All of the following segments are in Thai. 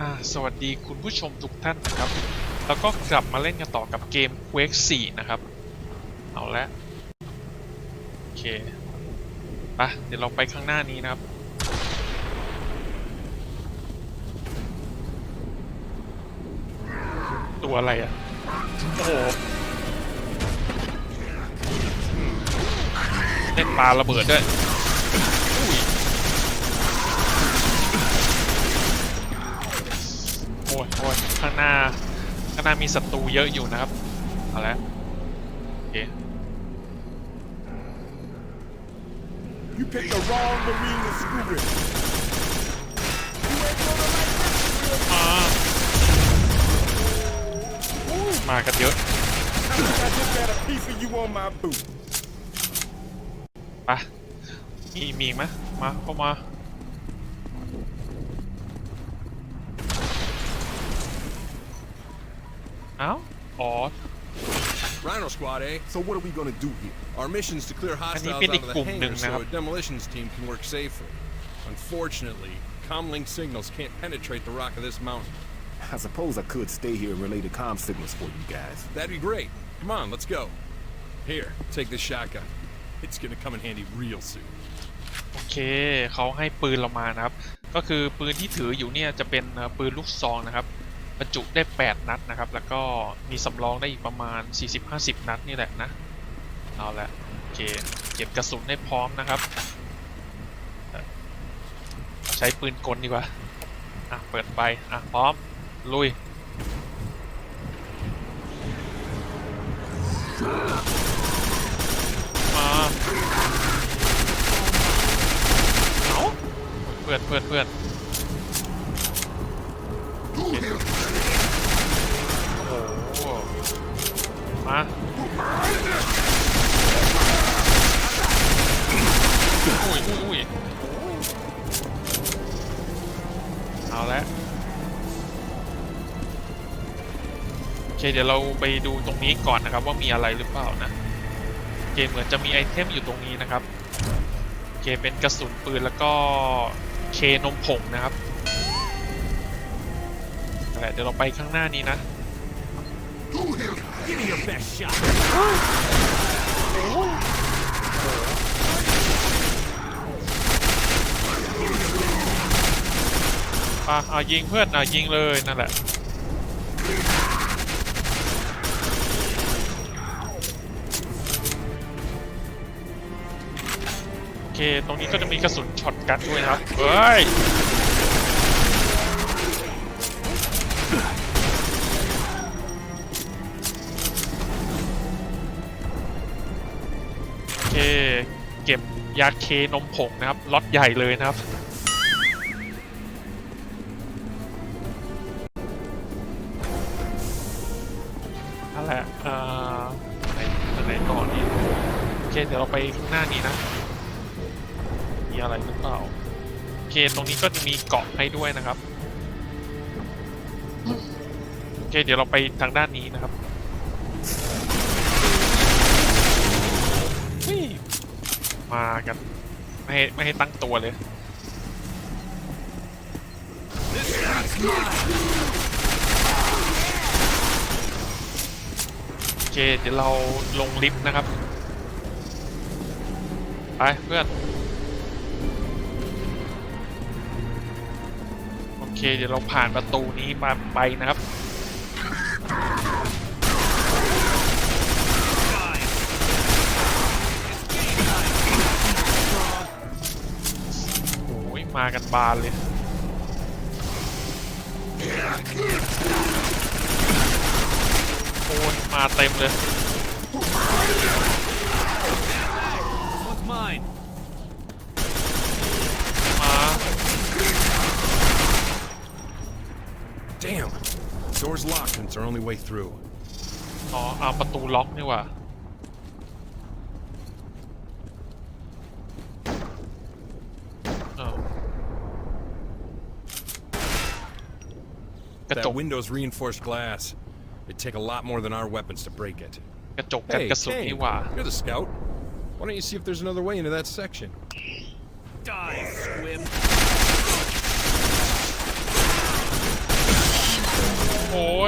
อ่าสวัสดีคุณผู้ชมทุกท่านนะครับ แล้วก็กลับมาเล่นกันต่อกับเกม Quake 4 นะครับ เอาละโอเคไปะเดี๋ยวเราไปข้างหน้านี้นะครับ ตัวอะไรอะ โอ้โหเล่นปลาระเบิดด้วย โอ้ยโอ้ยข้างหน้าข้างหน้ามีศัตรูเยอะอยู่นะครับเอาละโอเค You picked the wrong marine to screw with. มามากันเยอะ I just got a piece of you on my boot. ไปมีมีอีกไหมมาเข้ามา เอ้า อ๋อ Rhino Squad, eh? So what are we gonna do here? Our mission is to clear hostilesเป็น out อีก of the กลุ่มหนึ่ง hangar นะค so รับ a demolitions team can work safely. Unfortunately, comlink signals can't penetrate the rock of this mountain. I suppose I could stay here and relay the comm signals for you guys. That'd be great. Come on, let's go. Here, take this shotgun. It's gonna come in handy real soon. โอเค เขาให้ปืนเรามานะครับ ก็คือปืนที่ถืออยู่เนี่ยจะเป็นเอ่อปืนลูกซองนะครับ บ รรจุได้ 8 นัดนะครับ แล้วก็มีสำรองได้อีกประมาณ 40-50 นัดนี่แหละนะ เอาละโอเค เก็บกระสุนให้พร้อมนะครับ ใช้ปืนกลดีกว่า อะ เปิดไป อะ พร้อม ลุยมาเอาเพื่อนเพื่อนเพื่อน มาอุ้ยอุ้ยอุ้ยเอาละโอเคเดี๋ยวเราไปดูตรงนี้ก่อนนะครับว่ามีอะไรหรือเปล่านะโอเคเหมือนจะมีไอเทมอยู่ตรงนี้นะครับโอเคเป็นกระสุนปืนแล้วก็เคนมผงนะครับนั่นแหละเดี๋ยวเราไปข้างหน้านี้นะ Give me your best shot. อะเอายิงเพื่อนอะยิงเลยนั่นแหละ โอเค ตรงนี้ก็จะมีกระสุนช็อตกันด้วยนะครับ เฮ้ย ยาเคนมผงนะครับล็อตใหญ่เลยนะครับนั่นแหละเอ่อไหนไหนต่อนี่โอเคเดี๋ยวเราไปข้างหน้านี้นะมีอะไรหรือเปล่าโอเคตรงนี้ก็จะมีเกาะให้ด้วยนะครับโอเคเดี๋ยวเราไปทางด้านนี้นะครับเฮ้ย มากันไม่ให้ไม่ให้ตั้งตัวเลย โอเค เดี๋ยวเราลงลิฟต์นะครับ ไปเพื่อน โอเค เดี๋ยวเราผ่านประตูนี้มาไปนะครับ โอ้ย มากันบานเลยโอ้ยมาเต็มเลย One's mine. มา Damn. Door's locked and it's our only way through. อ๋อเอาประตูล็อกนี่หว่าเอ้า กระจ That ก window's reinforced glass. It'd take a lot more than our weapons to break it. กระจกกัน Hey, กระสุน Kane, นี่หว่า you're the scout. Why don't you see if there's another way into that section? Die, squib.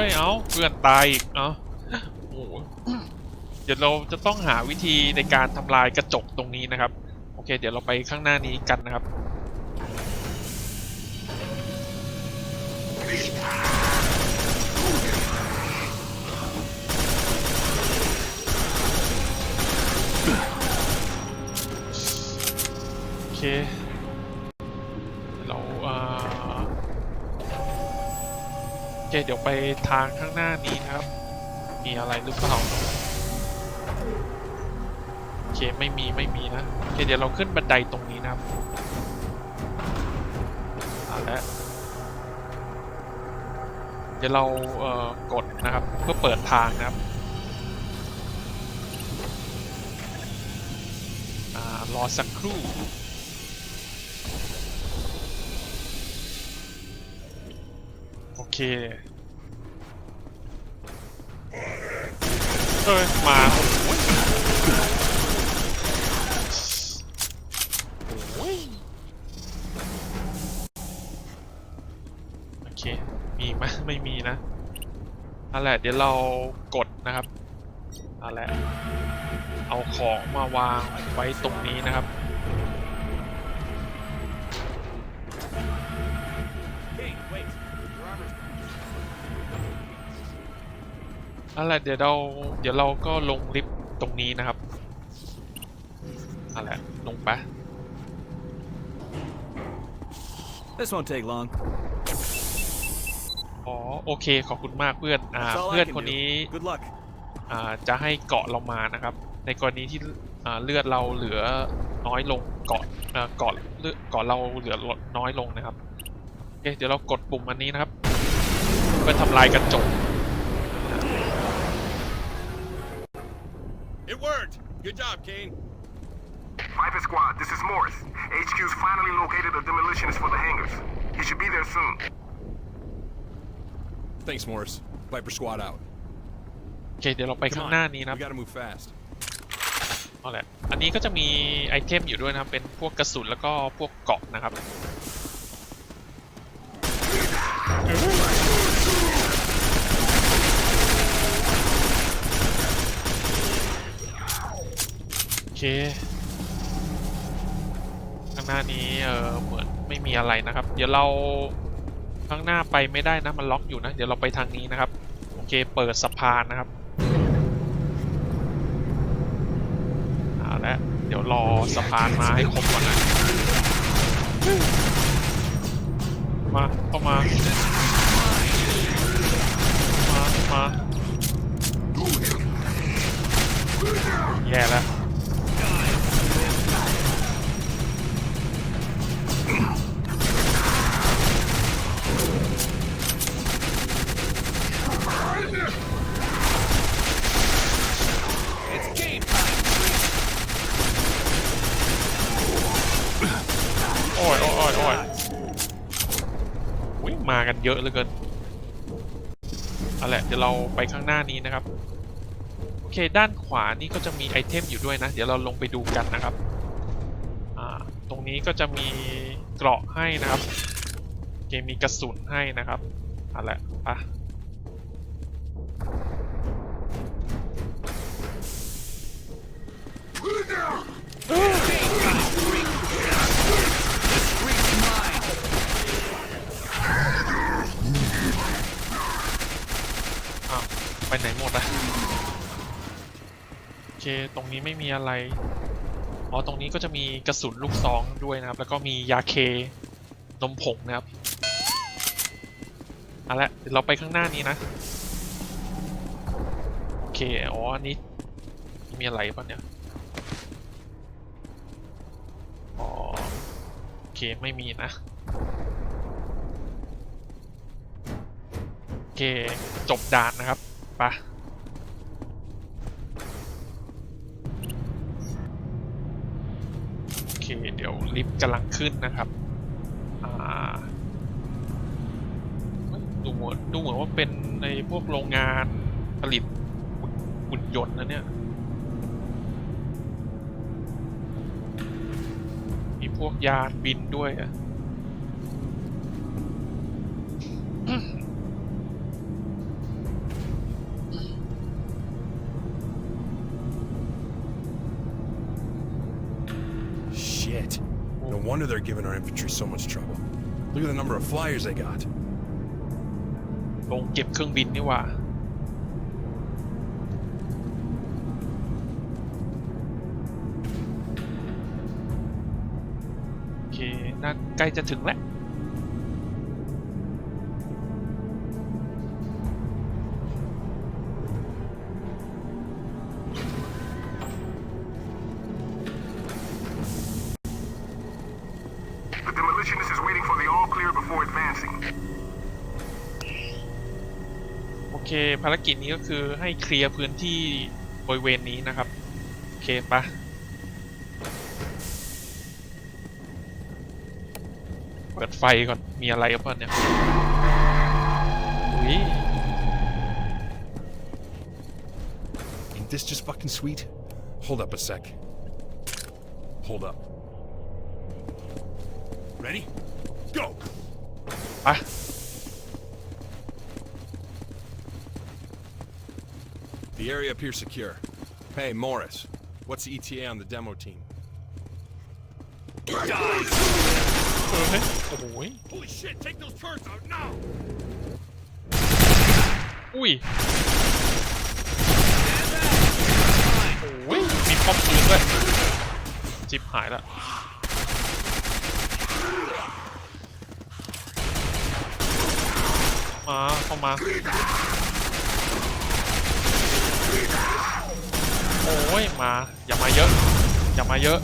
ยเอาเพื่อนตายอีกเอาโอ้โหเดี๋ยวเราจะต้องหาวิธีในการทำลายกระจกตรงนี้นะครับ โอเค เดี๋ยวเราไปข้างหน้านี้กันนะครับ เราอ่าโอเคเดี๋ยวไปทางข้างหน้านี้นะครับ มีอะไรหรือเปล่าโอเคไม่มีไม่มีนะโอเคเดี๋ยวเราขึ้นบันไดตรงนี้นะครับเอาละเดี๋ยวเราเอ่อกดนะครับเพื่อเปิดทางนะครับอ่ารอสักครู่ เคเอ้ยมาโอ้ยโอเค มีไหมไม่มีนะนั่นแหละเดี๋ยวเรากดนะครับนั่นแหละเอาของมาวางไว้ตรงนี้นะครับ นั่นแหละเดี๋ยวเราเดี๋ยวเราก็ลงลิฟต์ตรงนี้นะครับนั่นแหละลงไป This won't take long. อ๋อโอเคขอบคุณมากเพื่อนอ่า That's all เพื่อ I น can คนนี้ do. Good luck. อ่าจะให้เกาะเรามานะครับ ในกรณีที่อ่าเลือดเราเหลือน้อยลงเกาะอ่าเกาะเลือดเกาะเราเหลือน้อยลงนะครับโอเคเดี๋ยวเรากดปุ่มอันนี้นะครับ เพื่อทำลายกระจก Good job, Kane. Viper Squad, this is Morris. HQ's finally located a demolitionist for the hangars. He should be there soon. Thanks, Morris. Viper Squad out. โอเคเดี๋ยวเราไปข้าง Come หน้า on. นี้นะค We รับ gotta move fast. เอาแหละ อันนี้ก็จะมีไอเทมอยู่ด้วยนะครับ เป็นพวกกระสุนแล้วก็พวกเกราะนะครับ ข้างหน้านี้เออเหมือนไม่มีอะไรนะครับ เดี๋ยวเราข้างหน้าไปไม่ได้นะมันล็อกอยู่นะ เดี๋ยวเราไปทางนี้นะครับ โอเคเปิดสะพานนะครับเอาละเดี๋ยวรอสะพานมาให้ครบก่อนนะมาเข้ามามา เยอะเหลือเกินเอาแหละเดี๋ยวเราไปข้างหน้านี้นะครับ โอเค ด้านขวานี่ก็จะมีไอเทมอยู่ด้วยนะ เดี๋ยวเราลงไปดูกันนะครับ ตรงนี้ก็จะมีเกราะให้นะครับ เกมมีกระสุนให้นะครับเอาละไปะอาว ไปไหนหมดอะโอเคตรงนี้ไม่มีอะไรอ๋อตรงนี้ก็จะมีกระสุนลูกซองด้วยนะครับ แล้วก็มียาเคนมผงนะครับเอาละเราไปข้างหน้านี้นะโอเคอ๋ออันนี้มีอะไรปะเนี่ยอ๋อโอเคไม่มีนะโอเคจบด่านนะครับ ปะโอเค เดี๋ยวลิฟต์กำลังขึ้นนะครับ อ่า ดูเหมือนดูเหมือนว่าเป็นในพวกโรงงานผลิตหุ่นยนต์นะเนี่ย มีพวกยานบินด้วยอะ wonder they're giving our infantry so much trouble. Look at the number of flyers they got. ลงเก็บเครื่องบินนี่หว่า โอเค น่าใกล้จะถึงแล้ว โอเค ภารกิจนี้ก็คือให้เคลียร์พื้นที่บริเวณนี้นะครับ โอเคปะเปิดไฟก่อน มีอะไรกับเพื่อนเนี่ยอุ้ย Ain't this just fucking sweet? Hold up a sec. Hold up. Ready? Go! ปะ The area appears secure. Hey, Morris. What's the ETA on the demo team? เออเฮ้ยโอ้โหย Holy shit, take those turrets out now! อุ้ยโอ้ยมีป้อมปืนด้วย จิบหายละ มาเข้ามา โอ้ยมา อย่ามาเยอะ อย่ามาเยอะ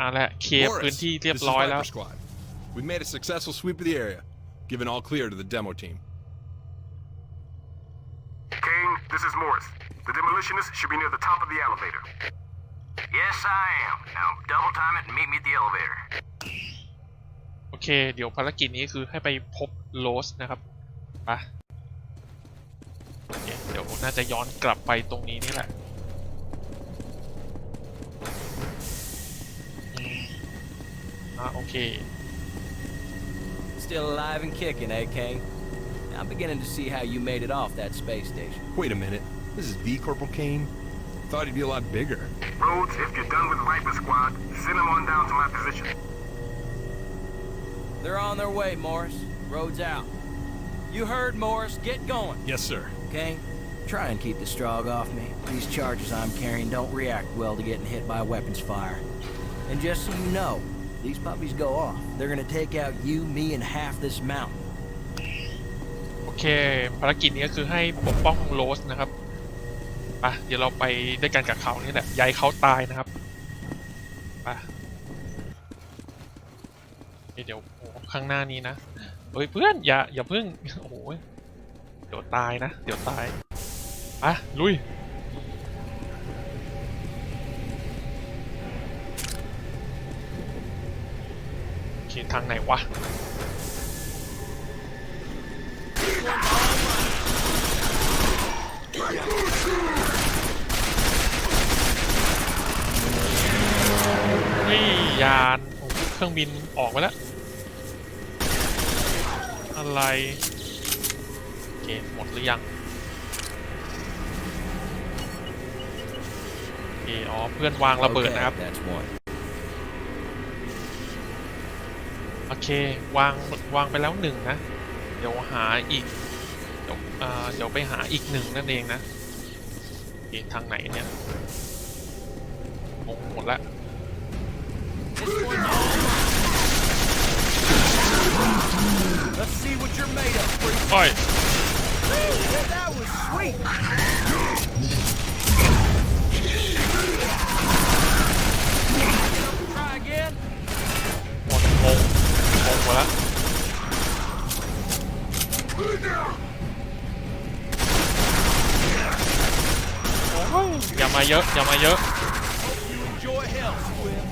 อะแหละเคลียร์พื้น Morris, ที่เรียบ this is ร้อยแล้ว Viper Squad. We made a successful sweep of the area, giving all clear to the demo team. Kane, this is Morris. The demolitionist should be near the top of the elevator. Yes, I am. Now double time it and meet me at the elevator. โอเค เดี๋ยวภารกิจนี้คือให้ไปพบโรสนะครับไปะโอเคเดี๋ยวน่าจะย้อนกลับไปตรงนี้นี่แหละอืมอะโอเค Still alive and kicking, eh, Kane? I'm beginning to see how you made it off that space station. Wait a minute. This is V Corporal Kane? Thought he'd be a lot bigger. Rhodes, if you're done with Viper Squad, send them on down to my position. They're on their way, Morris. Road's out. You heard, Morris. Get going. Yes, sir. Kane, try and keep the strog off me. These charges I'm carrying don't react well to getting hit by weapons fire. And just so you know, these puppies go off. They're gonna take out you, me, and half this mountain. โอเค ภารกิจนี้ก็คือให้ปกป้องโรสนะครับไปะเดี๋ยวเราไปด้วยกันกับเขานี่แหละอยายเขาตายนะครับไปะ เดี๋ยวข้างหน้านี้นะเฮ้ยเพื่อนอย่าอย่าพึ่งโอ้โหเดี๋ยวตายนะ เดี๋ยวตายไปะลุยโอเคทางไหนวะนี่ยานโอ้โหเครื่องบินออกไปแล้ว อะไร โอเค หมดหรือยัง โอเค อ๋อ เพื่อนวางระเบิด Okay, นะครับ that's one. โอเค วาง วางไปแล้วหนึ่งนะ เดี๋ยวหาอีก เดี๋ยวเอ่อเดี๋ยวไปหาอีกหนึ่งนั่นเองนะโอเคทางไหนเนี่ยงงหมดละ Let's see what you're made of, freak. อ้อย That was sweet. Try again. หมดงงงงหมดละโอ้ยอย่ามาเยอะอย่ามาเยอะ Enjoy hell, Squid.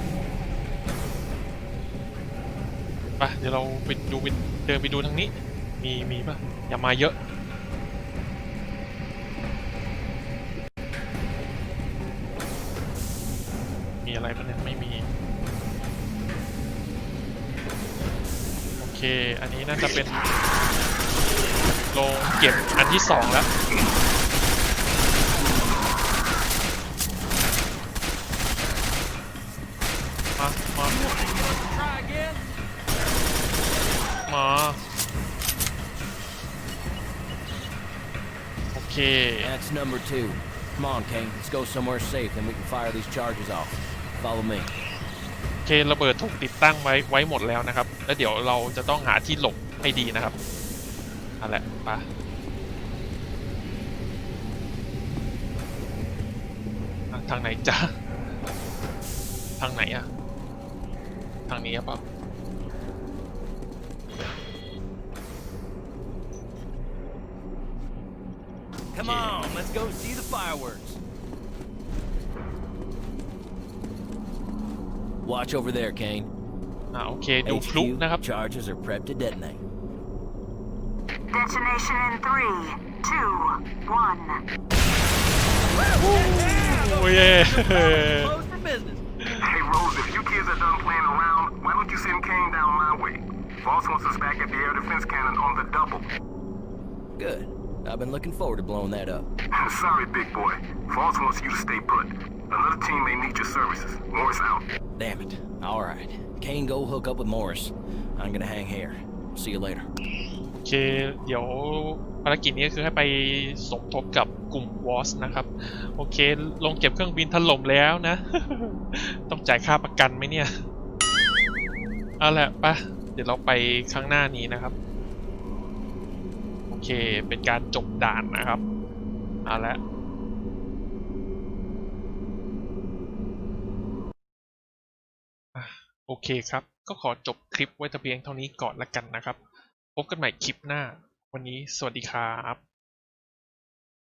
ไปเดี๋ยวเราไปดูไป เดินไปดูทางนี้ มีมีป่ะ อย่ามาเยอะ มีอะไรป่ะเนี่ยไม่มี โอเค อันนี้น่าจะเป็นโรงเก็บอันที่สองแล้ว มา มา มาโอเค That's number two. Come on, Kane. Let's go somewhere safe, then we can fire these charges off. Follow me. โอเคระเบิดถูกติดตั้งไว้ไว้หมดแล้วนะครับ แล้วเดี๋ยวเราจะต้องหาที่หลบให้ดีนะครับเอาละไปอะทางไหนจ๊ะทางไหนอะทางนี้หรือเปล่า fireworks. Watch over there, Kane. อ่าโอเคดูพลุ HQ, นะครับ charges are prepped to detonate. Detonation in three, two, one. โอ้ย Close for business. Hey, Rose, if you kids are done playing around, why don't you send Kane down my way? Voss wants us back at the air defense cannon on the double. Good. I've been looking forward to blowing that up. Sorry, big boy. Voss wants you to stay put. Another team may need your services. Morris out. Damn it. All right. Kane, go hook up with Morris. I'm gonna hang here. See you later. โอเค เดี๋ยวภารกิจนี้ก็คือให้ไปสมทบกับกลุ่มวอสนะครับ โอเค ลงเก็บเครื่องบินถล่มแล้วนะ ต้องจ่ายค่าประกันไหมเนี่ย เอาละปะเดี๋ยวเราไปข้างหน้านี้นะครับโอ เค เป็นการจบด่านนะครับเอาละโอเคครับ ก็ขอจบคลิปไว้แต่เพียงเท่านี้ก่อนละกันนะครับ พบกันใหม่คลิปหน้า วันนี้สวัสดีครับ